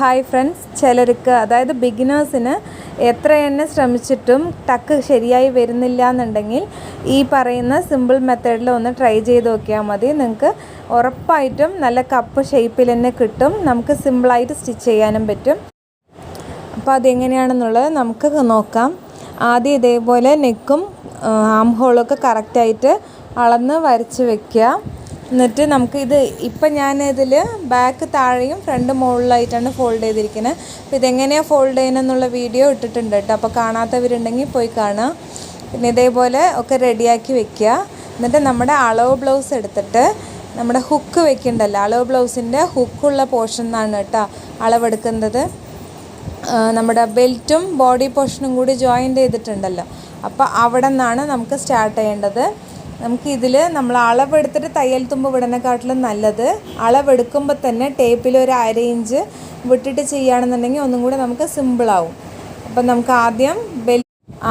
Hi friends ചിലർക്ക് അതായത് ബിഗിനേഴ്സിന് എത്ര തന്നെ ശ്രമിച്ചിട്ടും ടക്ക് ശരിയായി വരുന്നില്ല എന്നുണ്ടെങ്കിൽ ഈ പറയുന്ന സിമ്പിൾ മെത്തേഡിൽ ഒന്ന് ട്രൈ ചെയ്ത് നോക്കിയാൽ മതി. നിങ്ങൾക്ക് ഉറപ്പായിട്ടും നല്ല കപ്പ് ഷേപ്പിൽ തന്നെ കിട്ടും. നമുക്ക് സിമ്പിളായിട്ട് സ്റ്റിച്ച് ചെയ്യാനും പറ്റും. അപ്പോൾ അതെങ്ങനെയാണെന്നുള്ളത് നമുക്ക് നോക്കാം. ആദ്യം ഇതേപോലെ നെക്കും ആം ഹോളൊക്കെ കറക്റ്റായിട്ട് അളന്ന് വരച്ച് വെക്കുക. എന്നിട്ട് നമുക്ക് ഇത് ഇപ്പം ഞാൻ ഇതിൽ ബാക്ക് താഴെയും ഫ്രണ്ട് മുകളിലായിട്ടാണ് ഫോൾഡ് ചെയ്തിരിക്കുന്നത് അപ്പോൾ ഇതെങ്ങനെയാണ് ഫോൾഡ് ചെയ്യുന്നതെന്നുള്ള വീഡിയോ ഇട്ടിട്ടുണ്ട് കേട്ടോ. അപ്പോൾ കാണാത്തവരുണ്ടെങ്കിൽ പോയി കാണുക പിന്നെ ഇതേപോലെ ഒക്കെ റെഡിയാക്കി വെക്കുക എന്നിട്ട് നമ്മുടെ അളവ് ബ്ലൗസ് എടുത്തിട്ട് നമ്മുടെ ഹുക്ക് വെക്കണ്ടല്ലോ. അളവ് ബ്ലൗസിന്റെ ഹുക്കുള്ള പോർഷൻ എന്നാണ് കേട്ടോ അളവെടുക്കുന്നത്. നമ്മുടെ ബെൽറ്റും ബോഡി പോർഷനും കൂടി ജോയിന്റ് ചെയ്തിട്ടുണ്ടല്ലോ. അപ്പോൾ അവിടെ നിന്നാണ് നമുക്ക് സ്റ്റാർട്ട് ചെയ്യേണ്ടത്. നമുക്ക് ഇതിൽ നമ്മൾ അളവെടുത്തിട്ട് തയ്യൽ തുമ്പ് വിടണേക്കാട്ടിലും നല്ലത്. അളവെടുക്കുമ്പോൾ തന്നെ ടേപ്പിൽ ഒരു അര ഇഞ്ച് വിട്ടിട്ട് ചെയ്യുകയാണെന്നുണ്ടെങ്കിൽ ഒന്നും കൂടെ നമുക്ക് സിമ്പിളാവും അപ്പം നമുക്ക് ആദ്യം ബെൽ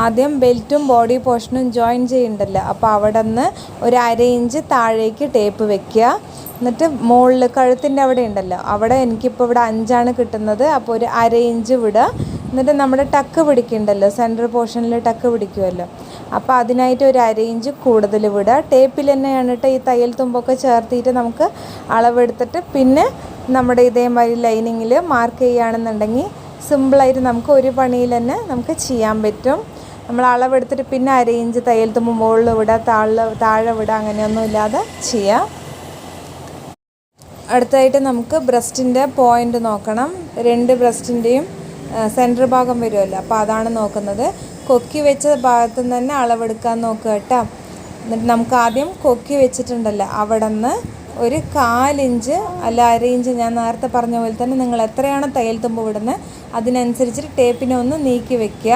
ആദ്യം ബെൽറ്റും ബോഡി പോർഷനും ജോയിൻ ചെയ്യണ്ടല്ലോ. അപ്പോൾ അവിടെ നിന്ന് ഒരു അര ഇഞ്ച് താഴേക്ക് ടേപ്പ് വെക്കുക. എന്നിട്ട് മുകളിൽ കഴുത്തിന്റെ അവിടെ ഉണ്ടല്ലോ. അവിടെ എനിക്കിപ്പോൾ ഇവിടെ അഞ്ചാണ് കിട്ടുന്നത്. അപ്പോൾ ഒരു അര ഇഞ്ച് വിടുക. എന്നിട്ട് നമ്മുടെ ടക്ക് പിടിക്കണ്ടല്ലോ. സെന്റർ പോർഷനിൽ ടക്ക് പിടിക്കുമല്ലോ അപ്പോൾ അതിനായിട്ട് ഒരു അര ഇഞ്ച് കൂടുതൽ വിടുക. ടേപ്പിൽ തന്നെയാണ് ഈ തയ്യൽ തുമ്പൊക്കെ ചേർത്തിട്ട് നമുക്ക് അളവെടുത്തിട്ട് പിന്നെ നമ്മുടെ ഇതേമാതിരി ലൈനിങ്ങിൽ മാർക്ക് ചെയ്യുകയാണെന്നുണ്ടെങ്കിൽ സിമ്പിളായിട്ട് നമുക്ക് ഒരു പണിയിൽ തന്നെ നമുക്ക് ചെയ്യാൻ പറ്റും. നമ്മൾ അളവെടുത്തിട്ട് പിന്നെ അര ഇഞ്ച് തയ്യൽ തുമ്പ് മുകളിൽ വിടുക താഴെ താഴെ വിടുക അങ്ങനെയൊന്നും ഇല്ലാതെ ചെയ്യാം. അടുത്തായിട്ട് നമുക്ക് ബ്രസ്റ്റിന്റെ പോയിന്റ് നോക്കണം. രണ്ട് ബ്രസ്റ്റിന്റെയും സെന്റർ ഭാഗം വരുമല്ലോ. അപ്പോൾ അതാണ് നോക്കുന്നത്. കൊക്കി വെച്ച ഭാഗത്തു നിന്ന് തന്നെ അളവെടുക്കാൻ നോക്കുക കേട്ടോ. എന്നിട്ട് നമുക്ക് ആദ്യം കൊക്കി വെച്ചിട്ടുണ്ടല്ലോ അവിടെ നിന്ന് ഒരു കാലിഞ്ച് അല്ല അര ഇഞ്ച് ഞാൻ നേരത്തെ പറഞ്ഞ പോലെ തന്നെ നിങ്ങൾ എത്രയാണ് തയ്യൽ തുമ്പ് വിടുന്നത് അതിനനുസരിച്ച് ടേപ്പിനെ ഒന്ന് നീക്കി വെക്കുക.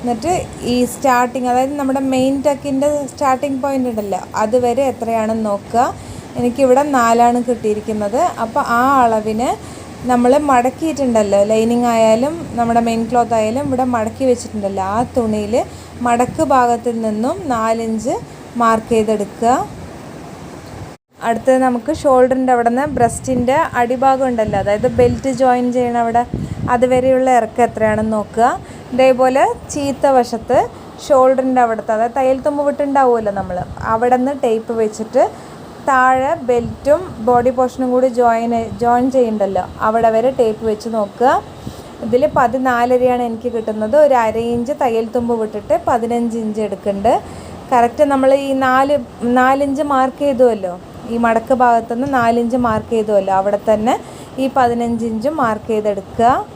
എന്നിട്ട് ഈ സ്റ്റാർട്ടിങ് അതായത് നമ്മുടെ മെയിൻ ടക്കിന്റെ സ്റ്റാർട്ടിങ് പോയിന്റ് ഉണ്ടല്ലോ അതുവരെ എത്രയാണെന്ന് നോക്കുക. എനിക്കിവിടെ നാലാണ് കിട്ടിയിരിക്കുന്നത്. അപ്പോൾ ആ അളവിന് നമ്മൾ മടക്കിയിട്ടുണ്ടല്ലോ. ലൈനിങ് ആയാലും നമ്മുടെ മെയിൻ ക്ലോത്ത് ആയാലും ഇവിടെ മടക്കി വെച്ചിട്ടുണ്ടല്ലോ. ആ തുണിയിൽ മടക്ക് ഭാഗത്തിൽ നിന്നും നാലിഞ്ച് മാർക്ക് ചെയ്തെടുക്കുക. അടുത്തത് നമുക്ക് ഷോൾഡറിന്റെ അവിടെ നിന്ന് ബ്രസ്റ്റിന്റെ അടിഭാഗം ഉണ്ടല്ലോ. അതായത് ബെൽറ്റ് ജോയിൻ ചെയ്യണ അവിടെ അതുവരെയുള്ള ഇറക്കം എത്രയാണെന്ന് നോക്കുക. ഇതേപോലെ ചീത്ത വശത്ത് ഷോൾഡറിന്റെ അവിടുത്തെ അതായത് തയ്യൽ തുമ്പ് വിട്ടുണ്ടാവുമല്ലോ നമ്മൾ അവിടെ നിന്ന് ടേപ്പ് വെച്ചിട്ട് താഴെ ബെൽറ്റും ബോഡി പോർഷനും കൂടി ജോയിൻ ജോയിൻ ചെയ്യണ്ടല്ലോ. അവിടെ വരെ ടേപ്പ് വെച്ച് നോക്കുക. ഇതിൽ പതിനാലരയാണ് എനിക്ക് കിട്ടുന്നത്. ഒരു അര ഇഞ്ച് തയ്യൽ തുമ്പ് വിട്ടിട്ട് പതിനഞ്ച് ഇഞ്ച് എടുക്കുന്നുണ്ട് കറക്റ്റ് നമ്മൾ ഈ നാല് നാലിഞ്ച് മാർക്ക് ചെയ്തുവല്ലോ. ഈ മടക്ക് ഭാഗത്തുനിന്ന് നാലിഞ്ച് മാർക്ക് ചെയ്തുവല്ലോ. അവിടെ തന്നെ ഈ പതിനഞ്ച് ഇഞ്ചും മാർക്ക് ചെയ്തെടുക്കുക.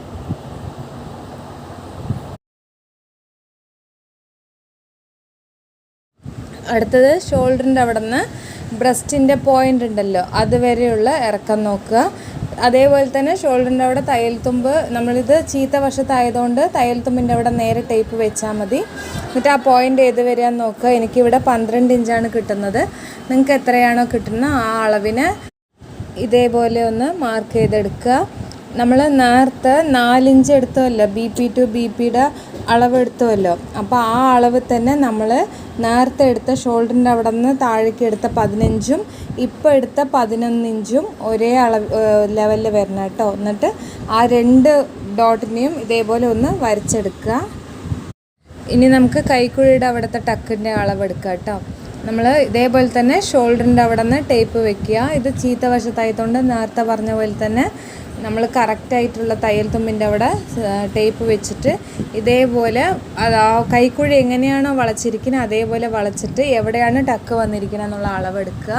അടുത്തത് ഷോൾഡറിന്റെ അവിടെ നിന്ന് ബ്രസ്റ്റിന്റെ പോയിന്റ് ഉണ്ടല്ലോ അതുവരെയുള്ള ഇറക്കം നോക്കുക. അതേപോലെ തന്നെ ഷോൾഡറിന്റെ അവിടെ തയ്യൽ തുമ്പ് നമ്മളിത് ചീത്ത വശത്തായതുകൊണ്ട് തയ്യൽ തുമ്പിന്റെ അവിടെ നേരെ ടേപ്പ് വെച്ചാൽ മതി. എന്നിട്ട് ആ പോയിന്റ് ഏത് വരെയാന്ന് നോക്കുക. എനിക്കിവിടെ പന്ത്രണ്ട് ഇഞ്ചാണ് കിട്ടുന്നത്. നിങ്ങൾക്ക് എത്രയാണോ കിട്ടുന്ന ആ അളവിന് ഇതേപോലെ ഒന്ന് മാർക്ക് ചെയ്തെടുക്കുക. നമ്മൾ നേരത്തെ നാലിഞ്ച് എടുത്തല്ലോ ബി പി ടു ബി പിയുടെ അളവ് എടുത്തുവല്ലോ അപ്പോൾ ആ അളവ് തന്നെ നമ്മൾ നേരത്തെ എടുത്ത ഷോൾഡറിന്റെ അവിടെ നിന്ന് താഴേക്ക് എടുത്ത പതിനഞ്ചും ഇപ്പോൾ എടുത്ത പതിനൊന്ന് ഇഞ്ചും ഒരേ അളവ് ലെവലിൽ വരണം കേട്ടോ. എന്നിട്ട് ആ രണ്ട് ഡോട്ടിനെയും ഇതേപോലെ ഒന്ന് വരച്ചെടുക്കുക. ഇനി നമുക്ക് കൈക്കുഴിയുടെ അവിടുത്തെ ടക്കിന്റെ അളവെടുക്കാം കേട്ടോ. നമ്മൾ ഇതേപോലെ തന്നെ ഷോൾഡറിന്റെ അവിടെ നിന്ന് ടേപ്പ് വെക്കുക. ഇത് ചീത്ത വശത്തായതുകൊണ്ട് നേരത്തെ പറഞ്ഞ പോലെ തന്നെ നമ്മൾ കറക്റ്റായിട്ടുള്ള തയ്യൽ തുമ്പിന്റെ അവിടെ ടേപ്പ് വെച്ചിട്ട് ഇതേപോലെ ആ കൈക്കുഴി എങ്ങനെയാണോ വളച്ചിരിക്കുന്നത് അതേപോലെ വളച്ചിട്ട് എവിടെയാണ് ടക്ക് വന്നിരിക്കുന്നത് എന്നുള്ള അളവെടുക്കുക.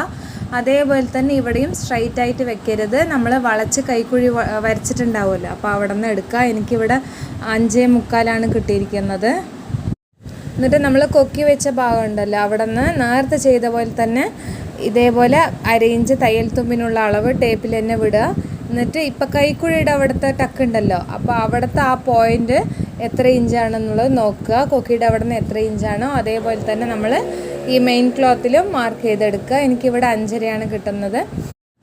അതേപോലെ തന്നെ ഇവിടെയും സ്ട്രൈറ്റ് ആയിട്ട് വെക്കരുത്. നമ്മൾ വളച്ച് കൈക്കുഴി വരച്ചിട്ടുണ്ടാവുമല്ലോ. അപ്പോൾ അവിടെ നിന്ന് എടുക്കുക. എനിക്കിവിടെ അഞ്ചേ മുക്കാലാണ് കിട്ടിയിരിക്കുന്നത്. എന്നിട്ട് നമ്മൾ കൊക്കി വെച്ച ഭാഗം ഉണ്ടല്ലോ അവിടെ നിന്ന് നേരത്തെ ചെയ്ത പോലെ തന്നെ ഇതേപോലെ അരയിഞ്ച് തയ്യൽ തുമ്പിനുള്ള അളവ് ടേപ്പിൽ തന്നെ വിടുക. എന്നിട്ട് ഇപ്പം കൈക്കുഴിയുടെ അവിടുത്തെ ടക്ക് ഉണ്ടല്ലോ അപ്പോൾ അവിടുത്തെ ആ പോയിന്റ് എത്ര ഇഞ്ചാണെന്നുള്ളത് നോക്കുക. കൊക്കിയുടെ അവിടെ നിന്ന് എത്ര ഇഞ്ചാണോ അതേപോലെ തന്നെ നമ്മൾ ഈ മെയിൻ ക്ലോത്തിലും മാർക്ക് ചെയ്തെടുക്കുക. എനിക്കിവിടെ അഞ്ചരയാണ് കിട്ടുന്നത്.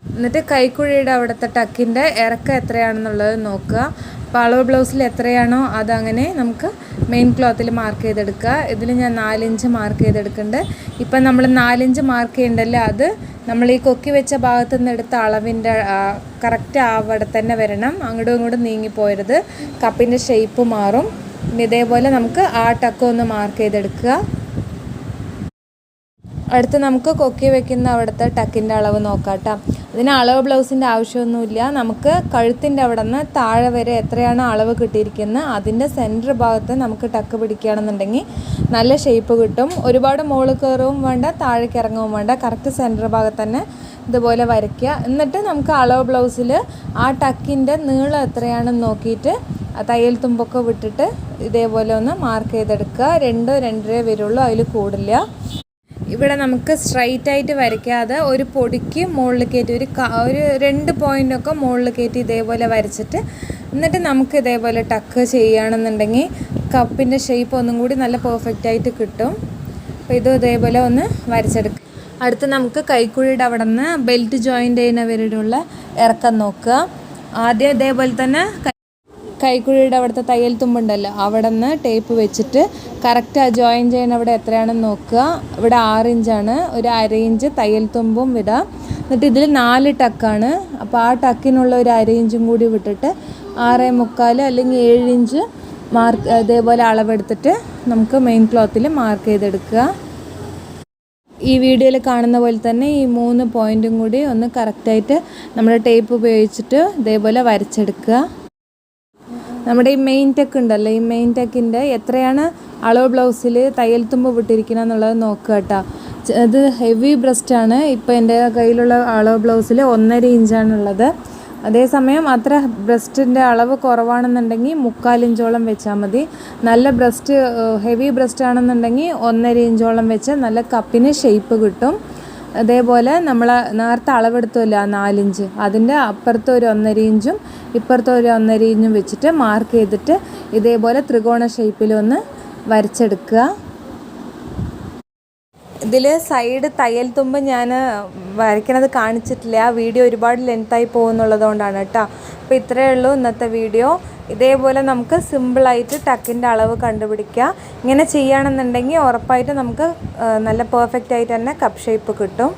എന്നിട്ട് കൈക്കുഴിയുടെ അവിടുത്തെ ടക്കിന്റെ ഇറക്കം എത്രയാണെന്നുള്ളത് നോക്കുക. അപ്പോൾ ബ്ലൗസിൽ എത്രയാണോ അതങ്ങനെ നമുക്ക് മെയിൻ ക്ലോത്തിൽ മാർക്ക് ചെയ്തെടുക്കുക. ഇതിൽ ഞാൻ നാലിഞ്ച് മാർക്ക് ചെയ്തെടുക്കുന്നുണ്ട്. ഇപ്പം നമ്മൾ നാലിഞ്ച് മാർക്ക് ചെയ്യണ്ടല്ലോ അത് നമ്മൾ ഈ കൊക്കി വെച്ച ഭാഗത്തു നിന്ന് എടുത്ത അളവിന്റെ കറക്റ്റ് അവിടെ തന്നെ വരണം. അങ്ങോട്ടും ഇങ്ങോട്ടും നീങ്ങിപ്പോയരുത് കപ്പിന്റെ ഷേപ്പ് മാറും. ഇതേപോലെ നമുക്ക് ആ ടക്കം ഒന്ന് മാർക്ക് ചെയ്തെടുക്കുക. അടുത്ത് നമുക്ക് കൊക്കി വെക്കുന്ന അവിടുത്തെ ടക്കിന്റെ അളവ് നോക്കാം കേട്ടോ അതിന് അളവ് ബ്ലൗസിന്റെ ആവശ്യമൊന്നുമില്ല. നമുക്ക് കഴുത്തിന്റെ അവിടെ നിന്ന് താഴെ വരെ എത്രയാണ് അളവ് കിട്ടിയിരിക്കുന്നത് അതിന്റെ സെന്റർ ഭാഗത്ത് നമുക്ക് ടക്ക് പിടിക്കുകയാണെന്നുണ്ടെങ്കിൽ നല്ല ഷേപ്പ് കിട്ടും. ഒരുപാട് മുകളിൽ കയറവും വേണ്ട താഴേക്ക് ഇറങ്ങുകയും വേണ്ട. കറക്റ്റ് സെന്റർ ഭാഗത്ത് തന്നെ ഇതുപോലെ വരയ്ക്കുക. എന്നിട്ട് നമുക്ക് അളവ് ബ്ലൗസിൽ ആ ടക്കിന്റെ നീളം എത്രയാണെന്ന് നോക്കിയിട്ട് തയ്യൽ തുമ്പൊക്കെ വിട്ടിട്ട് ഇതേപോലെ ഒന്ന് മാർക്ക് ചെയ്തെടുക്കുക. രണ്ടോ രണ്ടരേ വരുള്ളൂ അതിൽ കൂടില്ല ഇവിടെ നമുക്ക് സ്ട്രൈറ്റ് ആയിട്ട് വരയ്ക്കാതെ ഒരു പൊടിക്ക് മുകളിൽ കയറ്റി ഒരു ഒരു രണ്ട് പോയിന്റൊക്കെ മുകളിൽ കയറ്റി ഇതേപോലെ വരച്ചിട്ട് എന്നിട്ട് നമുക്ക് ഇതേപോലെ ടക്ക് ചെയ്യുകയാണെന്നുണ്ടെങ്കിൽ കപ്പിന്റെ ഷേപ്പ് ഒന്നും കൂടി നല്ല പെർഫെക്റ്റ് ആയിട്ട് കിട്ടും. അപ്പോൾ ഇതും ഇതേപോലെ ഒന്ന് വരച്ചെടുക്കുക അടുത്ത് നമുക്ക് കൈക്കുഴിയുടെ അവിടെ നിന്ന് ബെൽറ്റ് ജോയിന്റ് ചെയ്യുന്നവരുടെ ഇറക്കം നോക്കുക. ആദ്യം ഇതേപോലെ തന്നെ കൈക്കുഴിയുടെ അവിടുത്തെ തയ്യൽ തുമ്പുണ്ടല്ലോ അവിടെ നിന്ന് ടേപ്പ് വെച്ചിട്ട് കറക്റ്റ് ആ ജോയിൻ ചെയ്യുന്ന അവിടെ എത്രയാണെന്ന് നോക്കുക. ഇവിടെ ആറ് ഇഞ്ചാണ് ഒരു അര ഇഞ്ച് തയ്യൽ തുമ്പും വിടാം എന്നിട്ട് ഇതിൽ നാല് ടക്കാണ് അപ്പോൾ ആ ടക്കിനുള്ള ഒരു അര ഇഞ്ചും കൂടി വിട്ടിട്ട് ആറ് മുക്കാൽ അല്ലെങ്കിൽ ഏഴ് ഇഞ്ച് മാർക്ക് ഇതേപോലെ അളവെടുത്തിട്ട് നമുക്ക് മെയിൻ ക്ലോത്തിൽ മാർക്ക് ചെയ്തെടുക്കുക. ഈ വീഡിയോയിൽ കാണുന്ന പോലെ തന്നെ ഈ മൂന്ന് പോയിന്റും കൂടി ഒന്ന് കറക്റ്റായിട്ട് നമ്മുടെ ടേപ്പ് ഉപയോഗിച്ചിട്ട് ഇതേപോലെ വരച്ചെടുക്കുക. നമ്മുടെ ഈ മെയിൻ ടെക്ക് ഉണ്ടല്ലോ. ഈ മെയിൻ ടെക്കിന്റെ എത്രയാണ് അളവ് ബ്ലൗസിൽ തയ്യൽ തുമ്പ് വിട്ടിരിക്കണം എന്നുള്ളത് നോക്കുക കേട്ടോ. ഇത് ഹെവി ബ്രസ്റ്റാണ് ഇപ്പോൾ എന്റെ കയ്യിലുള്ള അളവ് ബ്ലൗസിൽ ഒന്നര ഇഞ്ചാണുള്ളത് അതേസമയം അത്ര ബ്രസ്റ്റിന്റെ അളവ് കുറവാണെന്നുണ്ടെങ്കിൽ മുക്കാൽ ഇഞ്ചോളം വെച്ചാൽ മതി. നല്ല ബ്രസ്റ്റ് ഹെവി ബ്രസ്റ്റ് ആണെന്നുണ്ടെങ്കിൽ ഒന്നര ഇഞ്ചോളം വെച്ച് നല്ല കപ്പിന് ഷേപ്പ് കിട്ടും. അതേപോലെ നമ്മൾ നേരത്തെ അളവെടുത്തല്ലോ നാലിഞ്ച്? അതിന്റെ അപ്പുറത്ത് ഒരു ഒന്നര ഇഞ്ചും ഇപ്പുറത്ത് ഒരു ഒന്നര ഇഞ്ചും വെച്ചിട്ട് മാർക്ക് ചെയ്തിട്ട് ഇതേപോലെ ത്രികോണ ഷേപ്പിലൊന്ന് വരച്ചെടുക്കുക. ഇതിൽ സൈഡ് തയ്യൽ തുമ്പ് ഞാൻ വരയ്ക്കണത് കാണിച്ചിട്ടില്ല. ആ വീഡിയോ ഒരുപാട് ലെങ്തായി പോകുന്നുള്ളത് കൊണ്ടാണ് കേട്ടോ. അപ്പോൾ ഇത്രയേ ഉള്ളൂ ഇന്നത്തെ വീഡിയോ. ഇതേപോലെ നമുക്ക് സിമ്പിളായിട്ട് ടക്കിന്റെ അളവ് കണ്ടുപിടിക്കാം. ഇങ്ങനെ ചെയ്യുകയാണെന്നുണ്ടെങ്കിൽ ഉറപ്പായിട്ട് നമുക്ക് നല്ല പെർഫെക്റ്റ് ആയിട്ട് തന്നെ കപ്പ് ഷേപ്പ് കിട്ടും.